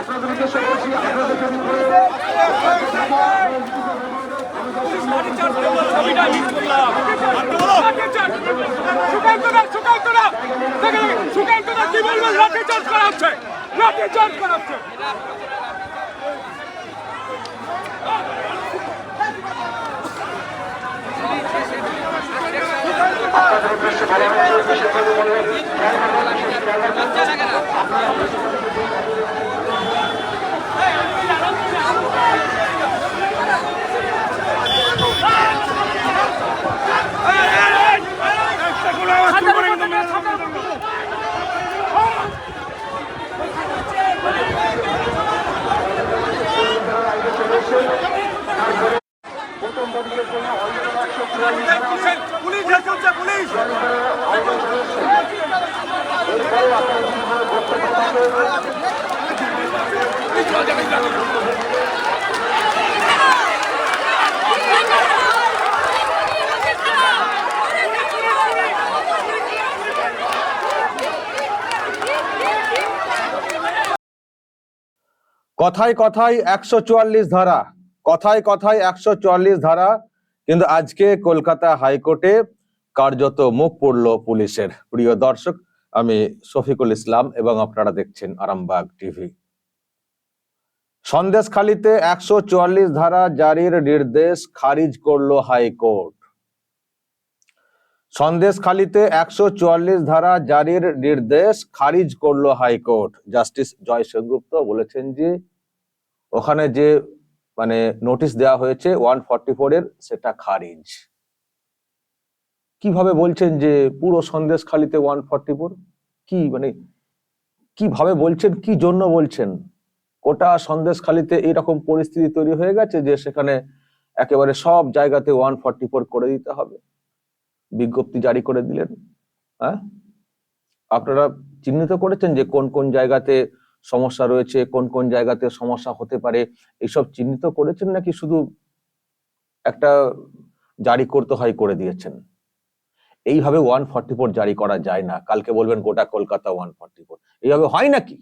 আপনাদের উদ্দেশ্য করছি আপনাদের যদি করে সুকান্ত না সুকান্ত না দেখে সুকান্ত না কি বলবেন লাঠি চার্জ করা হচ্ছে লাঠি চার্জ করা হচ্ছে আপনাদের উদ্দেশ্যে বলা হচ্ছে বিশেষ করে বলে প্রথম বডিকে জন্য অলরেডি একশো চুয়াল্লিশ পুলিশ এসেছে পুলিশ এরপরে আপনারা যদি কোনো বক্তব্য থাকে কথায় কথায় একশো চুয়াল্লিশ ধারা কথায় কথায় একশো চুয়াল্লিশ ধারা কিন্তু আজকে কলকাতা হাইকোর্টে কার্যত মুখ পড়ল পুলিশের। প্রিয় দর্শক, আমি শফিকুল ইসলাম এবং আপনারা দেখছেন আরামবাগ টিভি। সন্দেশখালিতে একশো চুয়াল্লিশ ধারা জারির নির্দেশ খারিজ করল হাইকোর্ট। সন্দেশখালিতে একশো চুয়াল্লিশ ধারা জারির নির্দেশ খারিজ করল হাইকোর্ট। জাস্টিস জয় সেনগুপ্ত বলেছেন যে, ওখানে যে মানে নোটিশ দেওয়া হয়েছে ওয়ান ফর্টি ফোর এর, সেটা খারিজ। কীভাবে বলছেন যে পুরো সন্দেশখালিতে ওয়ান ফর্টি ফোর কি মানে কীভাবে বলছেন, কি জন্য বলছেন? গোটা সন্দেশখালিতে এইরকম পরিস্থিতি তৈরি হয়ে গেছে যে সেখানে একেবারে সব জায়গাতে ওয়ান ফর্টি ফোর করে দিতে হবে। বিজ্ঞপ্তি জারি করে দিলেন। হ্যাঁ? আপনারা চিহ্নিত করেছেন যে কোন কোন জায়গাতে সমস্যা রয়েছে, কোন কোন জায়গাতে সমস্যা হতে পারে এইসব চিহ্নিত করেছেন নাকি শুধু একটা জারি করতে হয় করে দিয়েছেন? এইভাবে ওয়ান ফর্টি ফোর জারি করা যায় না। কালকে বলবেন গোটা কলকাতা ওয়ান ফর্টি ফোর। এইভাবে হয় নাকি?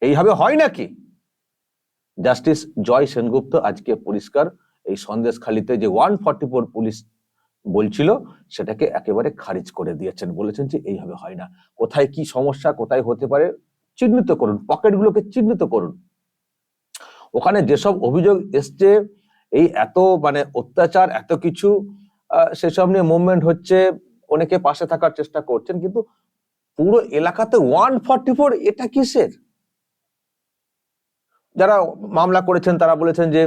এইভাবে হয় নাকি? জাস্টিস জয় সেনগুপ্ত আজকে পরিষ্কার এই সন্দেশখালিতে যে ওয়ান ফর্টি ফোর পুলিশ বলছিল, সেটাকে একেবারে খারিজ করে দিয়েছেন। বলেছেন যে এইভাবে হয় না। কোথায় কি সমস্যা, কোথায় হতে পারে চিহ্নিত করুন পকেটগুলোকে চিহ্নিত করুন। ওখানে যেসব অভিযোগ এসছে, এই এত মানে অত্যাচার, এত কিছু সেসব নিয়ে মুভমেন্ট হচ্ছে, অনেকে পাশে থাকার চেষ্টা করছেন, কিন্তু পুরো এলাকাতে ওয়ান ফর্টি ফোর এটা কিসের? যারা মামলা করেছেন, তারা বলেছেন যে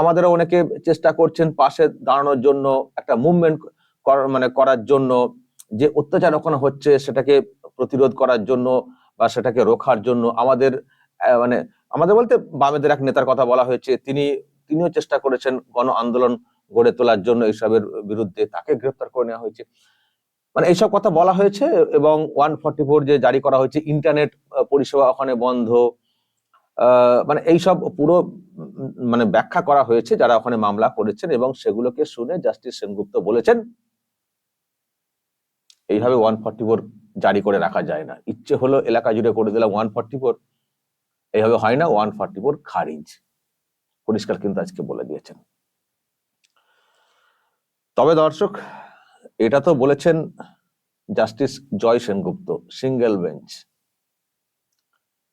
আমাদেরও অনেকে চেষ্টা করছেন পাশে দাঁড়ানোর জন্য, একটা মুভমেন্ট করার মানে করার জন্য, যে অত্যাচার ওখানে হচ্ছে, সেটাকে প্রতিরোধ করার জন্য বা সেটাকে রোখার জন্য আমাদের মানে আমাদের বলতে বামেদের এক নেতার কথা বলা হয়েছে, তিনি, তিনিও চেষ্টা করেছেন গণ আন্দোলন গড়ে তোলার জন্য এইসবের বিরুদ্ধে তাকে গ্রেফতার করে নেওয়া হয়েছে। মানে এইসব কথা বলা হয়েছে এবং ওয়ান ফর্টি ফোর যে জারি করা হয়েছে, ইন্টারনেট পরিষেবা ওখানে বন্ধ মানে এইসব পুরো মানে ব্যাখ্যা করা হয়েছে যারা ওখানে মামলা করেছেন এবং সেগুলোকে শুনে জাস্টিস সেনগুপ্ত বলেছেন। এইভাবে ওয়ান ফর্টি ফোর জারি করে রাখা যায় না। ইচ্ছে হলো এলাকা জুড়ে করে দিলাম ওয়ান ফর্টি ফোর এইভাবে হয় না ওয়ান ফর্টি ফোর খারিজ। পরিষ্কার কিন্তু আজকে বলে দিয়েছেন। তবে দর্শক, এটা তো বলেছেন justice Jay Sengupta, single bench.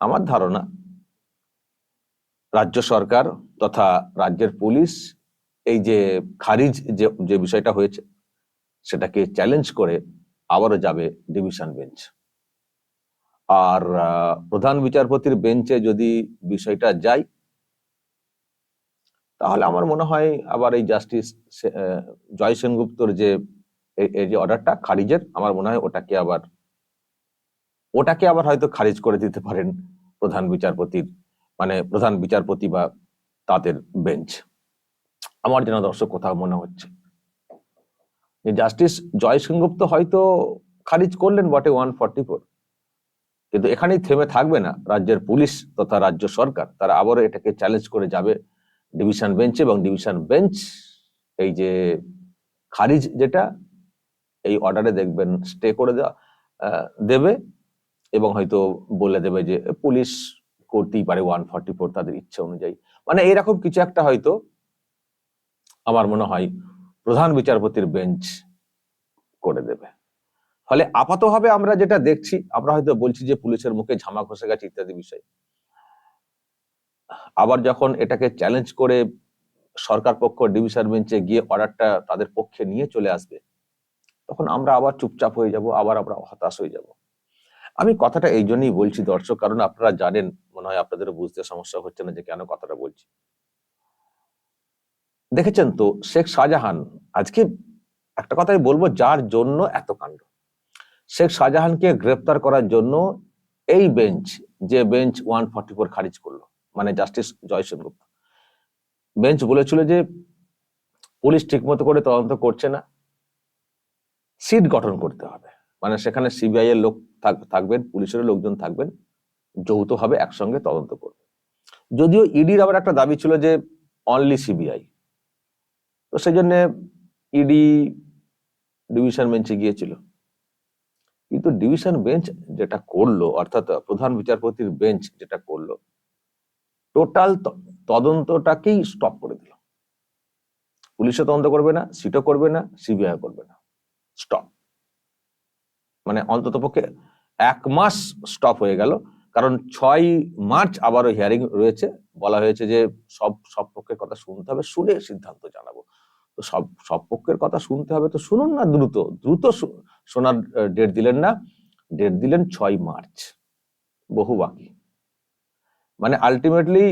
আমার ধারণা, রাজ্য সরকার তথা রাজ্যের পুলিশ এই যে খারিজ যে যে বিষয়টা হয়েছে, সেটাকে চ্যালেঞ্জ করে আবারও যাবে ডিভিশন বেঞ্চ। আর প্রধান বিচারপতির বেঞ্চে যদি বিষয়টা যায়, তাহলে আমার মনে হয় আবার এই জাস্টিস জয় সেনগুপ্তর যে এই- যে অর্ডারটা, খারিজের, আমার মনে হয় ওটাকে আবার ওটাকে আবার হয়তো খারিজ করে দিতে পারেন প্রধান বিচারপতির মানে প্রধান বিচারপতি বা তাদের বেঞ্চ। আমার যেন দর্শক কোথাও মনে হচ্ছে। জাস্টিস জয় সেনগুপ্ত হয়তো খারিজ করলেন বটে ওয়ান ফর্টি ফোর কিন্তু এখানেই থেমে থাকবে না। রাজ্যের পুলিশ তথা রাজ্য সরকার, তারা আবারও এটাকে চ্যালেঞ্জ করে যাবে ডিভিশন বেঞ্চে এবং ডিভিশন বেঞ্চ এই যে খারিজ যেটা, এই অর্ডারে দেখবেন স্টে করে দেওয়া দেবে এবং হয়তো বলে দেবে যে পুলিশ করতেই পারে ওয়ান ফর্টি ফোর তাদের ইচ্ছা অনুযায়ী। মানে এরকম কিছু একটা হয়তো আমার মনে হয় প্রধান বিচারপতির বেঞ্চ করে দেবে। ফলে আপাতভাবে আমরা যেটা দেখছি, আমরা হয়তো বলছি যে পুলিশের মুখে ঝামা ঘষে গেছে ইত্যাদি বিষয়। আবার যখন এটাকে চ্যালেঞ্জ করে সরকার পক্ষ ডিভিশন বেঞ্চে গিয়ে অর্ডারটা তাদের পক্ষে নিয়ে চলে আসবে, তখন আমরা আবার চুপচাপ হয়ে যাব, আবার আমরা হতাশ হয়ে যাব। আমি কথাটা এই জন্যই বলছি দর্শক, কারণ আপনারা জানেন, মনে হয় আপনাদের বুঝতে সমস্যা হচ্ছে না যে কেন কথাটা বলছি। দেখেছেন তো, শেখ শাহজাহান, আজকে একটা কথাই বলব, যার জন্য এত কাণ্ড। শেখ শাহজাহানকে গ্রেপ্তার করার জন্য এই বেঞ্চ, যে বেঞ্চ ওয়ান ফর্টি ফোর খারিজ করল মানে জাস্টিস জয় সেনগুপ্ত, বেঞ্চ বলেছিল যে পুলিশ ঠিকমতো করে তদন্ত করছে না, সিট গঠন করতে হবে। মানে সেখানে সিবিআই এর লোক থাক- থাকবেন পুলিশের লোকজন থাকবেন, যৌথভাবে একসঙ্গে তদন্ত করবে। যদিও ইডির আবার একটা দাবি ছিল যে অনলি সিবিআই তো সেই জন্য ইডি ডিভিশন বেঞ্চে গিয়েছিল। কিন্তু ডিভিশন বেঞ্চ যেটা করল, অর্থাৎ প্রধান বিচারপতির বেঞ্চ যেটা করল টোটাল তদন্তটাকেই স্টপ করে দিল। পুলিশও তদন্ত করবে না, সিটও করবে না সিবিআই করবে না। স্টপ মানে অন্তত পক্ষে এক মাস স্টপ হয়ে গেল। কারণ ছয় মার্চ আবারও হিয়ারিং রয়েছে। বলা হয়েছে যে সব সব পক্ষের কথা শুনতে হবে, শুনে সিদ্ধান্ত জানাব। তো সব সব পক্ষের কথা শুনতে হবে। তো শুনুন না দ্রুত দ্রুত শোনার ডেট দিলেন না। ডেট দিলেন ছয় মার্চ, বহু বাকি। মানে আলটিমেটলি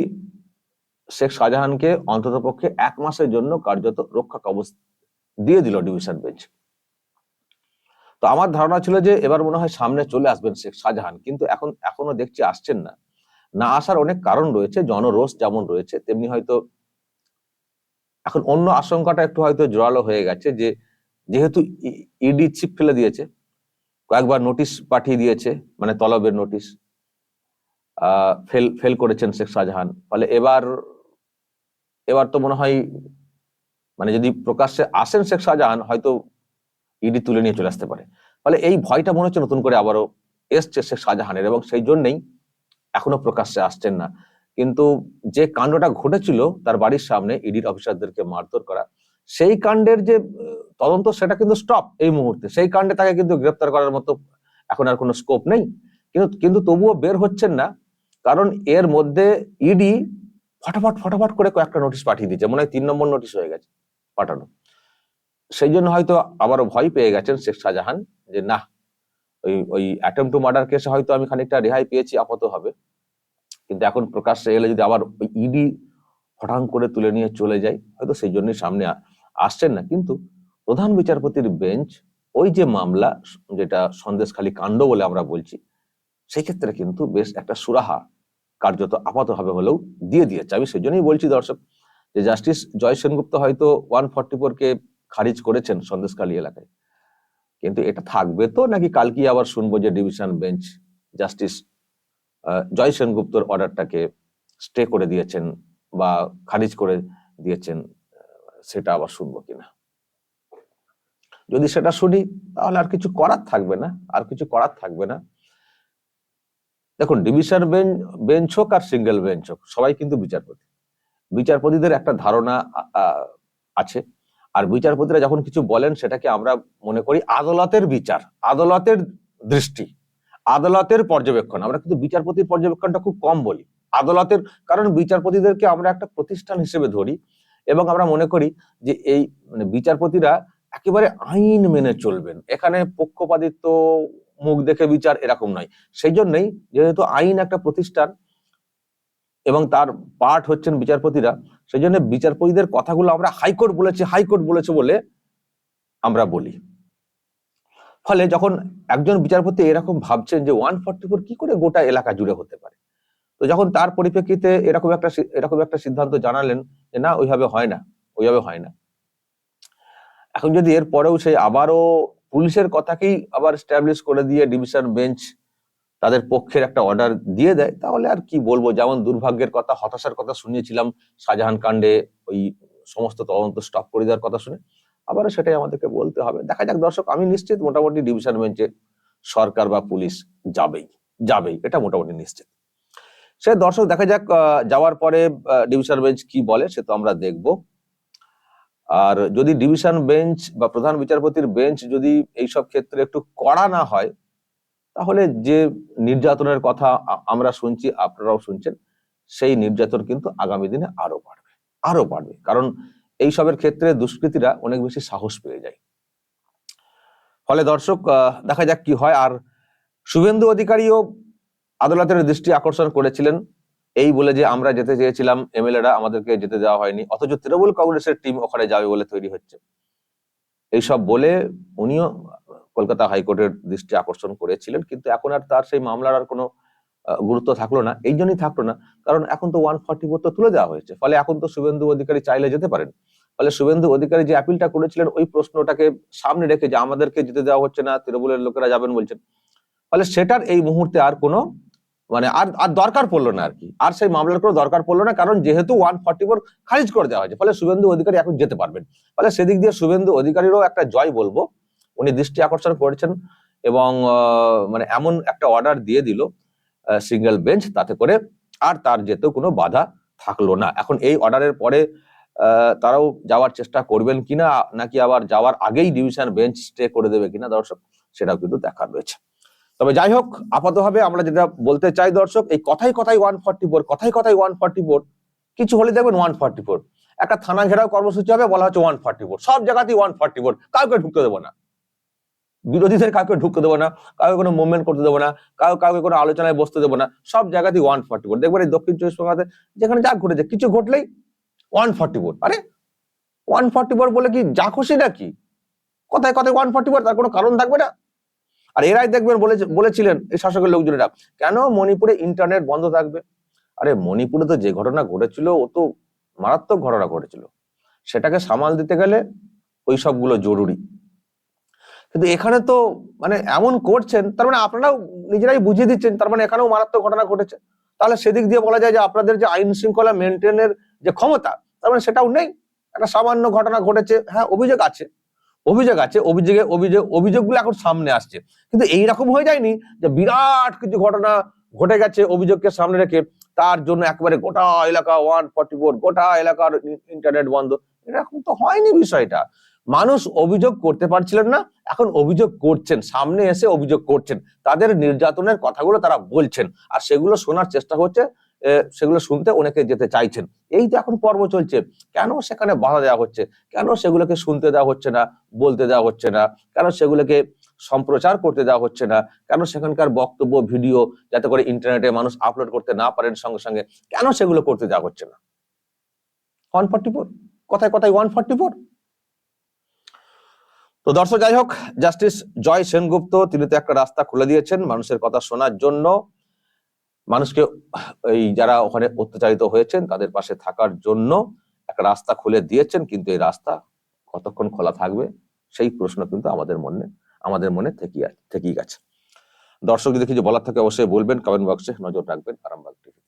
শেখ শাহজাহানকে অন্তত পক্ষে এক মাসের জন্য কার্যত রক্ষা কবচ দিয়ে দিল ডিভিশন বেঞ্চ তো আমার ধারণা ছিল যে এবার মনে হয় সামনে চলে আসবেন শেখ শাহজাহান, কিন্তু এখন, এখনও দেখছি আসছেন না। না আসার অনেক কারণ রয়েছে, জনরোষ যেমন রয়েছে, তেমনি হয়তো এখন অন্য আশঙ্কাটা একটু হয়তো জোরালো হয়ে গেছে যে, যেহেতু ইডি চিপ ফেলে দিয়েছে, কয়েকবার নোটিশ পাঠিয়ে দিয়েছে মানে তলবের নোটিশ ফেল ফেল করেছেন শেখ শাহজাহান। ফলে এবার এবার তো মনে হয় মানে যদি প্রকাশ্যে আসেন শেখ শাহজাহান, হয়তো ইডি তুলে নিয়ে চলে আসতে পারে। ফলে এই ভয়টা মনে হচ্ছে নতুন করে আবারও এসছে শেখ শাহজাহানের এবং সেই জন্যই এখনও প্রকাশ্যে আসছেন না। কিন্তু যে কাণ্ডটা ঘটেছিল, তার বাড়ির সামনে ইডির অফিসারদেরকে মারধর করা, সেই কাণ্ডের যে তদন্ত সেটা কিন্তু স্টপ এই মুহূর্তে। সেই কাণ্ডে তাকে কিন্তু গ্রেপ্তার করার মতো এখন আর কোনো স্কোপ নেই। কিন্তু কিন্তু তবুও বের হচ্ছেন না, কারণ এর মধ্যে ইডি ফটাফট ফটাফট করে কয়েকটা নোটিশ পাঠিয়ে দিচ্ছে মনে হয় তিন নম্বর নোটিশ হয়ে গেছে পাঠানো। সেই জন্য হয়তো আবারও ভয় পেয়ে গেছেন শেখ শাহজাহান যে না ওই ওই অ্যাটেম্প টু মার্ডার কেসে হয়তো আমি খানিকটা রেহাই পেয়েছি আপাতত হবে। কিন্তু এখন প্রকাশ্যে এলে যদি আবার ইডি হঠাৎ করে তুলে নিয়ে চলে যায়, হয়তো সেই জন্যই সামনে আসছেন না। কিন্তু প্রধান বিচারপতির বেঞ্চ ওই যে মামলা যেটা সন্দেশখালী কাণ্ড বলে আমরা বলছি সেই ক্ষেত্রে কিন্তু বেশ একটা সুরাহা কার্যত আপাতভাবে হলেও দিয়ে দিয়েছে। আমি সেই জন্যই বলছি দর্শক, যে জাস্টিস জয় সেনগুপ্ত হয়তো ওয়ান ফর্টি কে খারিজ করেছেন সন্দেশখালী এলাকায়। কিন্তু এটা থাকবে তো? নাকি কালকে আবার শুনব যে ডিভিশন বেঞ্চ জাস্টিস জয় সেনগুপ্তর অর্ডারটাকে স্টে করে দিয়েছেন বা খারিজ করে দিয়েছেন, সেটা আবার শুনব কিনা। যদি সেটা শুনি, তাহলে আর কিছু করার থাকবে না, আর কিছু করার থাকবে না। দেখুন, ডিভিশন বেঞ্চ বেঞ্চ হোক আর সিঙ্গেল বেঞ্চ হোক, সবাই কিন্তু বিচারপতি। বিচারপতিদের একটা ধারণা আছে। আর বিচারপতিরা যখন কিছু বলেন, সেটাকে আমরা মনে করি আদালতের বিচার, আদালতের দৃষ্টি। আদালতের পর্যবেক্ষণ। আমরা কিন্তু বিচারপতির পর্যবেক্ষণটা খুব কম বলি। আদালতের, কারণ বিচারপতিদেরকে আমরা একটা প্রতিষ্ঠান হিসেবে ধরি এবং আমরা মনে করি যে এই মানে বিচারপতিরা একেবারে আইন মেনে চলবেন। এখানে পক্ষপাতিত্ব, মুখ দেখে বিচার এরকম নয়। সেই জন্যই যেহেতু আইন একটা প্রতিষ্ঠান এবং তার পাঠ হচ্ছেন বিচারপতিরা সেই জন্য বিচারপতিদের কথাগুলো আমরা হাইকোর্ট বলেছে হাইকোর্ট বলেছে বলে আমরা বলি। ফলে যখন একজন বিচারপতি এরকম ভাবছেন যে ওয়ান ফর্টি ফোর কি করে গোটা এলাকা জুড়ে হতে পারে? তো যখন তার পরিপ্রেক্ষিতে এরকম একটা এরকম একটা সিদ্ধান্ত জানালেন যে না, ওইভাবে হয় না, ওইভাবে হয় না। এখন যদি এর পরেও সেই আবারও পুলিশের কথাকেই আবার স্ট্যাবলিশ করে দিয়ে ডিভিশন বেঞ্চ তাদের পক্ষের একটা অর্ডার দিয়ে দেয়, তাহলে আর কি বলব? যেমন দুর্ভাগ্যের কথা, হতাশার কথা শুনিয়েছিলাম, শাহজাহান কাণ্ডে ওই সমস্ত তদন্ত স্টপ করে দেওয়ার কথা শুনে। আবারও সেটাই আমাদেরকে বলতে হবে। দেখা যাক দর্শক, আমি নিশ্চিত মোটামুটি ডিভিশন বেঞ্চে সরকার বা পুলিশ যাবেই যাবেই, এটা মোটামুটি নিশ্চিত। সে দর্শক, দেখা যাক যাওয়ার পরে ডিভিশন বেঞ্চ কি বলে সে তো আমরা দেখব। আর যদি ডিভিশন বেঞ্চ বা প্রধান বিচারপতির বেঞ্চ যদি এইসব ক্ষেত্রে একটু কড়া না হয়, তাহলে যে নির্যাতনের কথা আমরা শুনছি, আপনারাও শুনছেন, সেই নির্যাতন কিন্তু আগামী দিনে আরও বাড়বে আরও বাড়বে। কারণ এইসবের ক্ষেত্রে দুষ্কৃতীরা অনেক বেশি সাহস পেয়ে যায়। ফলে দর্শক দেখা যাক কি হয়। আর শুভেন্দু অধিকারীও আদালতের দৃষ্টি আকর্ষণ করেছিলেন। এই বলে যে, আমরা যেতে চেয়েছিলাম, এমএলএরা আমাদেরকে যেতে দেওয়া হয়নি। অথচ তৃণমূল কংগ্রেসের টিম ওখানে যাবে বলে তৈরি হচ্ছে। এইসব বলে উনিও কলকাতা হাইকোর্টের দৃষ্টি আকর্ষণ করেছিলেন। কিন্তু এখন আর তার সেই মামলার আর কোনো গুরুত্ব থাকল না। এই জন্যই থাকল না। কারণ এখন তো ওয়ান ফর্টি তো তুলে দেওয়া হয়েছে। ফলে এখন তো শুভেন্দু অধিকারী চাইলে যেতে পারেন। ফলে শুভেন্দু অধিকারী যে অ্যাপিলটা করেছিলেন, ওই প্রশ্নটাকে সামনে রেখে যে আমাদেরকে যেতে দেওয়া হচ্ছে না, তৃণমূলের লোকেরা যাবেন বলছেন। ফলে সেটার এই মুহূর্তে আর কোনো মানে আর আর দরকার পড়ল না আর কি। আর সেই মামলার কোনো দরকার পড়ল না, কারণ যেহেতু ওয়ান ফর্টি ফোর খারিজ করে দেওয়া হয়েছে, ফলে শুভেন্দু অধিকারী এখন যেতে পারবেন। ফলে সেদিক দিয়ে শুভেন্দু অধিকারীরও একটা জয় বলব। উনি দৃষ্টি আকর্ষণ করেছেন এবং মানে এমন একটা অর্ডার দিয়ে দিল। সিঙ্গেল বেঞ্চ তাতে করে আর তার যেতেও কোনো বাধা থাকল না। এখন এই অর্ডারের পরে তারাও যাওয়ার চেষ্টা করবেন কিনা, নাকি আবার যাওয়ার আগেই ডিভিশন বেঞ্চ স্টে করে দেবে কিনা দর্শক, সেটাও কিন্তু দেখার রয়েছে। তবে যাই হোক, আপাতভাবে আমরা যেটা বলতে চাই দর্শক, এই কথাই কথাই ওয়ান ফর্টি ফোর কথাই কথাই ওয়ান ফর্টি ফোর কিছু হলে দেখবেন ওয়ান ফর্টি ফোর একটা থানা ঘেরাও কর্মসূচি হবে, বলা হচ্ছে ওয়ান ফর্টি ফোর সব জায়গাতেই ওয়ান ফর্টি ফোর কাউকে ঢুকতে দেবো না। বিরোধীদের কাউকে ঢুকতে দেবো না, কাউকে কোনো মুভমেন্ট করতে দেবো না কাউকে কাউকে কোনো আলোচনায় বসতে দেবো না, সব জায়গাতেই ওয়ান ফর্টি ফোর দেখবেন এই দক্ষিণ চব্বিশ পরগনাতে যেখানে যা ঘটেছে, কিছু ঘটলেই ওয়ান ফর্টি ফোর আরে ওয়ান ফর্টি ফোর বলে কি যা খুশি নাকি? কথায় কথায় ওয়ান ফর্টি ফোর তার কোনো কারণ থাকবে না? আর এরাই দেখবেন বলে বলেছিলেন এই শাসকের লোকজনেরা, কেন মণিপুরে ইন্টারনেট বন্ধ থাকবে? আরে, মণিপুরে তো যে ঘটনা ঘটেছিল, ও তো মারাত্মক ঘটনা ঘটেছিল। সেটাকে সামাল দিতে গেলে ওই সবগুলো জরুরি। কিন্তু এখানে তো মানে এমন করছেন, তার মানে আপনারাও নিজেরাই বুঝিয়ে দিচ্ছেন, তার মানে এখানেও মারাত্মক ঘটনা ঘটেছে। তাহলে সেদিক দিয়ে বলা যায় যে আপনাদের যে আইন শৃঙ্খলা মেনটেনের যে ক্ষমতা, তার মানে সেটাও নেই। একটা সামান্য ঘটনা ঘটেছে হ্যাঁ অভিযোগ আছে। অভিযোগ আছে, অভিযোগে, অভিযোগ, অভিযোগগুলো এখন সামনে আসছে। কিন্তু এইরকম হয়ে যায়নি যে বিরাট কিছু ঘটনা ঘটে গেছে অভিযোগকে সামনে রেখে, তার জন্য একবারে গোটা এলাকা ওয়ান ফর্টি ফোর গোটা এলাকার ইন্টারনেট বন্ধ। এরকম তো হয়নি বিষয়টা। মানুষ অভিযোগ করতে পারছিলেন না, এখন অভিযোগ করছেন, সামনে এসে অভিযোগ করছেন। তাদের নির্যাতনের কথাগুলো তারা বলছেন আর সেগুলো শোনার চেষ্টা হচ্ছে সেগুলো শুনতে অনেকে যেতে চাইছেন। এই তো এখন পর্ব চলছে, কেন সেখানে বাধা দেওয়া হচ্ছে? কেন সেগুলোকে শুনতে দেওয়া হচ্ছে না, বলতে দেওয়া হচ্ছে না? কেন সেগুলোকে সম্প্রচার করতে দেওয়া হচ্ছে না? কেন সেখানকার বক্তব্য, ভিডিও যাতে করে ইন্টারনেটে মানুষ আপলোড করতে না পারেন সঙ্গে সঙ্গে? কেন সেগুলো করতে দেওয়া হচ্ছে না? One forty four? কথায় কথায় ওয়ান ফর্টি ফোর? তো দর্শক, যাই হোক, জাস্টিস জয় সেনগুপ্ত, তিনি তো একটা রাস্তা খুলে দিয়েছেন মানুষের কথা শোনার জন্য। মানুষকে, এই যারা ওখানে অত্যাচারিত হয়েছেন, তাদের পাশে থাকার জন্য একটা রাস্তা খুলে দিয়েছেন, কিন্তু এই রাস্তা কতক্ষণ খোলা থাকবে, সেই প্রশ্ন কিন্তু আমাদের মনে আমাদের মনে আছে- থেকেই গেছে। দর্শক, যদি কিছু বলার থাকে, অবশ্যই বলবেন কমেন্ট বক্সে নজর রাখবেন, আরামবাগ টিভি